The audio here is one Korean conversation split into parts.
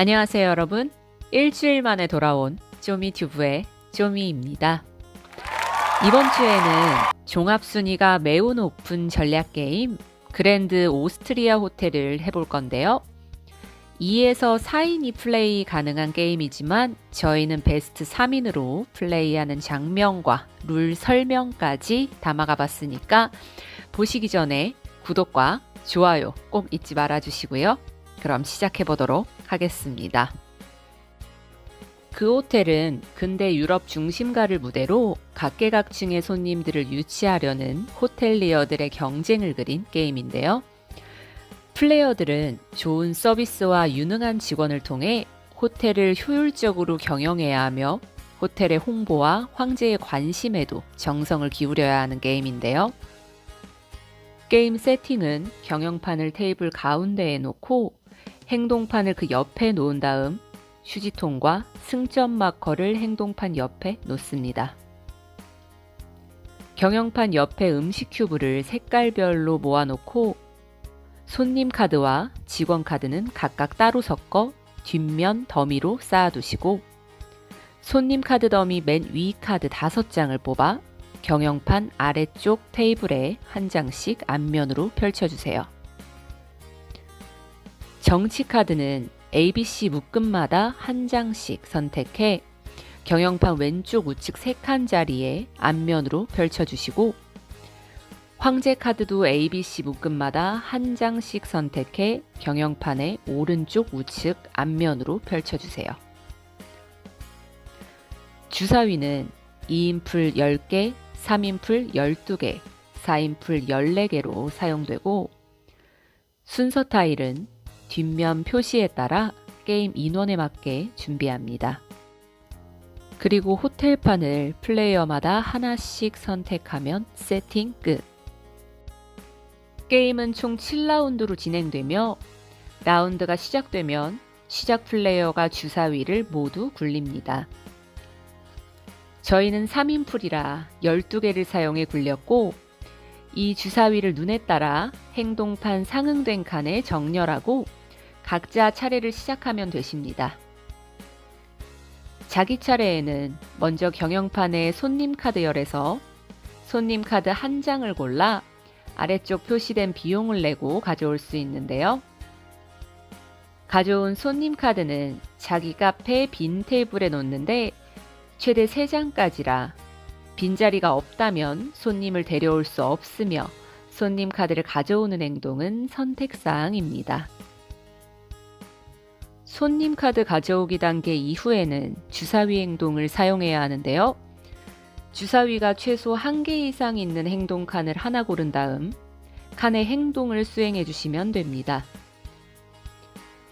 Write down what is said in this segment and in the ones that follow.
안녕하세요, 여러분. 일주일 만에 돌아온 쪼미튜브의 쪼미입니다. 이번 주에는 종합 순위가 매우 높은 전략 게임 그랜드 오스트리아 호텔을 해볼 건데요. 2에서 4인이 플레이 가능한 게임이지만 저희는 베스트 3인으로 플레이하는 장면과 룰 설명까지 담아가 봤으니까 보시기 전에 구독과 좋아요 꼭 잊지 말아 주시고요. 그럼 시작해 보도록 하겠습니다. 그 호텔은 근대 유럽 중심가를 무대로 각계각층의 손님들을 유치하려는 호텔리어들의 경쟁을 그린 게임인데요. 플레이어들은 좋은 서비스와 유능한 직원을 통해 호텔을 효율적으로 경영해야 하며 호텔의 홍보와 황제의 관심에도 정성을 기울여야 하는 게임인데요. 게임 세팅은 경영판을 테이블 가운데에 놓고 행동판을 그 옆에 놓은 다음 휴지통과 승점 마커를 행동판 옆에 놓습니다. 경영판 옆에 음식 큐브를 색깔별로 모아놓고 손님 카드와 직원 카드는 각각 따로 섞어 뒷면 더미로 쌓아두시고 손님 카드 더미 맨 위 카드 5장을 뽑아 경영판 아래쪽 테이블에 한 장씩 앞면으로 펼쳐주세요. 정치 카드는 ABC 묶음마다 한 장씩 선택해 경영판 왼쪽 우측 세 칸 자리에 앞면으로 펼쳐주시고 황제 카드도 ABC 묶음마다 한 장씩 선택해 경영판의 오른쪽 우측 앞면으로 펼쳐주세요. 주사위는 2인풀 10개, 3인풀 12개, 4인풀 14개로 사용되고 순서 타일은 뒷면 표시에 따라 게임 인원에 맞게 준비합니다. 그리고 호텔판을 플레이어마다 하나씩 선택하면 세팅 끝. 게임은 총 7라운드로 진행되며 라운드가 시작되면 시작 플레이어가 주사위를 모두 굴립니다. 저희는 3인풀이라 12개를 사용해 굴렸고 이 주사위를 눈에 따라 행동판 상응된 칸에 정렬하고 각자 차례를 시작하면 되십니다. 자기 차례에는 먼저 경영판의 손님 카드열에서 손님 카드 한 장을 골라 아래쪽 표시된 비용을 내고 가져올 수 있는데요. 가져온 손님 카드는 자기 카페 빈 테이블에 놓는데 최대 3장까지라 빈자리가 없다면 손님을 데려올 수 없으며 손님 카드를 가져오는 행동은 선택사항입니다. 손님 카드 가져오기 단계 이후에는 주사위 행동을 사용해야 하는데요. 주사위가 최소 한개 이상 있는 행동 칸을 하나 고른 다음 칸의 행동을 수행해 주시면 됩니다.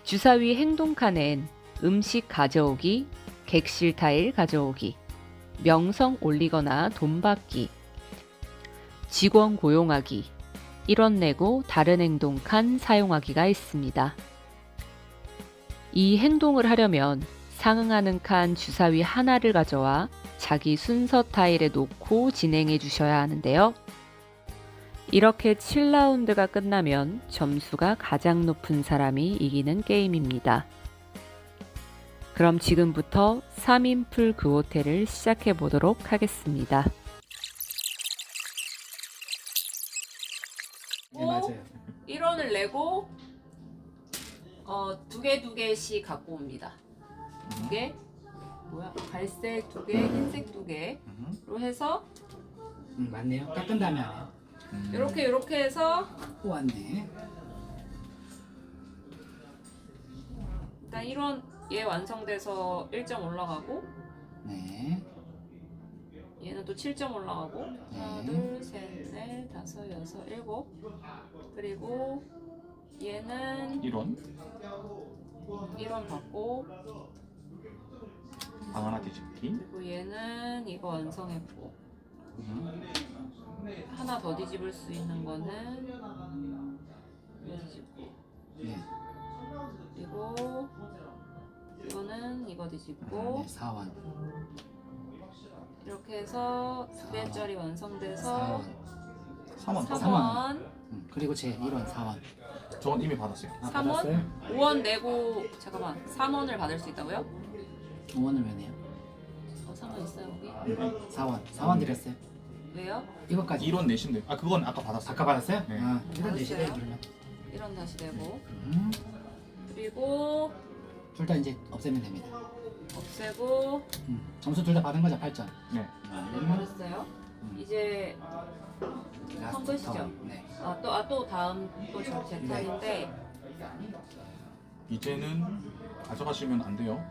주사위 행동 칸엔 음식 가져오기, 객실 타일 가져오기, 명성 올리거나 돈 받기, 직원 고용하기, 일원 내고 다른 행동 칸 사용하기가 있습니다. 이 행동을 하려면 상응하는 칸 주사위 하나를 가져와 자기 순서 타일에 놓고 진행해 주셔야 하는데요. 이렇게 7라운드가 끝나면 점수가 가장 높은 사람이 이기는 게임입니다. 그럼 지금부터 3인풀 그 호텔을 시작해 보도록 하겠습니다. 네 맞아요. 1원을 내고 어, 두 개 두 개씩 갖고 옵니다. 두 개, 뭐야? 갈색 두 개, 흰색 두 개로 음, 해서 음, 맞네요. 깎은 다음에 안 해요. 이렇게 이렇게 해서 오 왔네. 일단 1원 얘 완성돼서 1점 올라가고 네. 얘는 또 7점 올라가고 하나, 네. 둘, 셋, 넷, 다섯, 여섯, 일곱 그리고 얘는 1원 1원 받고 방 하나 뒤집기 그리고 얘는 이거 완성했고 음. 하나 더 뒤집을 수 있는 거는 이거 뒤집고 네. 그리고 이거는 이거 아, 뒤집고 네. 4원. 이렇게 해서 두 개짜리 완성돼서 4원. 3원 3원 삼원. 음, 그리고 제 1원 4원. 저건 이미 받았어요. 아, 3원? 받았어요? 5원 내고 잠깐만 3원을 받을 수 있다고요? 5원을 왜 내요? 어, 3원 있어요 거기? 4원 4원 드렸어요 왜요? 이것까지 1원 내시면 돼요. 아 그건 아까 받았어요. 아까 받았어요? 네. 아 일단. 내시래요 그러면 1원 다시 내고 음, 그리고 둘 다 이제 없애면 됩니다 없애고 음, 점수 둘 다 받은 거죠 8점 네. 네, 받았어요 음, 이제 라스트 끝이죠? 턴. 네. 아 또 아 또 다음 또제 턴인데 이제는 가져가시면 안 돼요.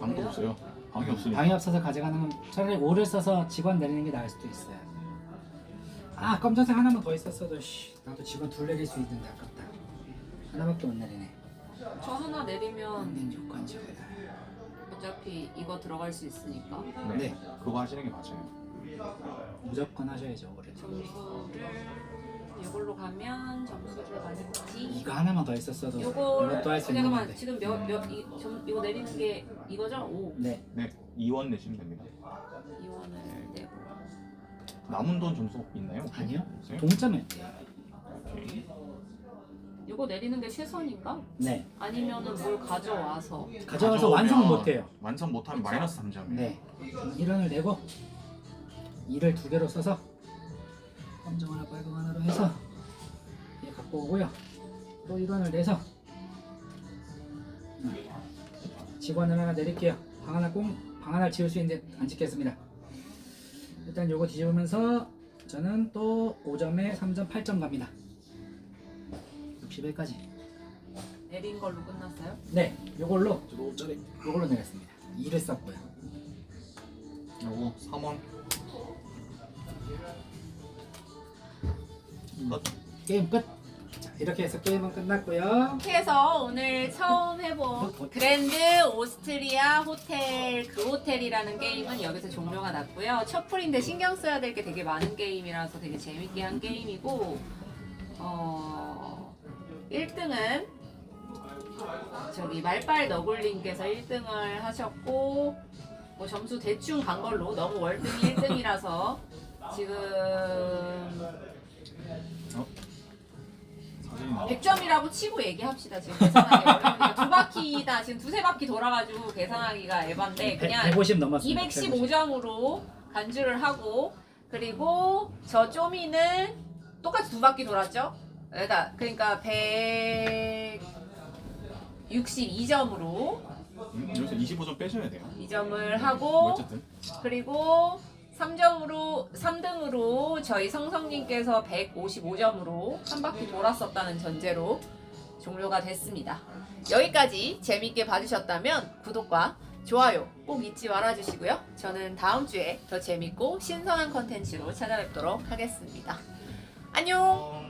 방도? 없어요. 방이 없으니까. 방이 없어서 가져가는 건 차라리 5를 써서 직원 내리는 게 나을 수도 있어요 아 검정색 하나만 더 있었어도 씨, 나도 직원 둘 내릴 수 있는데 아깝다 하나밖에 못 내리네 저 하나 내리면 안된 조건 지어다 어차피 이거 들어갈 수 있으니까 네. 네. 그거 하시는 게 맞아요. 무조건 하셔야죠 올해 점수를 이걸로 가면 점수를 받을지 이거 하나만 더 있었어도 이것도 할 수 있는 잠깐만 건데 지금 몇몇 이거 내리는 게 이거죠? 5네 네. 2원 내시면 됩니다. 2원을 내고 남은 돈 점수 있나요? 혹시? 아니요 없어요? 동점이에요 오케이. 이거 내리는 게 최선인가? 네 아니면은 뭘 가져와서 가져와서 가져오면 완성은 못해요 완성 못하면? 마이너스 3점이에요. 네 1원을 내고 2를 두 개로 써서 검정 하나 빨강 하나로 해서 얘 갖고 오고요. 또 1원을 내서 음, 직원을 하나 내릴게요. 방 하나 꽁방 하나 지울 수 있는데 안 짓겠습니다. 일단 요거 뒤집으면서 저는 또 5점에 3점 8점 갑니다. 60회까지. 내린 걸로 끝났어요? 네 요걸로 요걸로 내렸습니다. 2를 썼고요. 요거 3원. 끝. 게임 끝 자, 이렇게 해서 게임은 끝났고요 이렇게 해서 오늘 처음 해본 그랜드 오스트리아 호텔 그 호텔이라는 게임은 여기서 종료가 났고요. 첫 풀인데 신경 써야 될 게 되게 많은 게임이라서 되게 재밌게 한 게임이고 어 1등은 저기 말빨 너굴님께서 1등을 하셨고 뭐 점수 대충 간 걸로 너무 월등히 1등이라서 지금 사진이 나와. 100점이라고 치고 얘기합시다. 지금 계산하기 어려우니까 두 바퀴다. 지금 두세 바퀴 돌아가지고 계산하기가 에반데 그냥 150 넘었습니다 215점으로 간주를 하고 그리고 저 쪼미는 똑같이 두 바퀴 돌았죠? 그러니까 그러니까 162점으로 음, 여기서 25점 빼셔야 돼요. 2점을 뭐 하고 어쨌든 그리고 3점으로 3등으로 저희 성성님께서 155점으로 한 바퀴 돌았었다는 전제로 종료가 됐습니다. 여기까지 재밌게 봐주셨다면 구독과 좋아요 꼭 잊지 말아주시고요. 저는 다음 주에 더 재밌고 신선한 컨텐츠로 찾아뵙도록 하겠습니다. 안녕!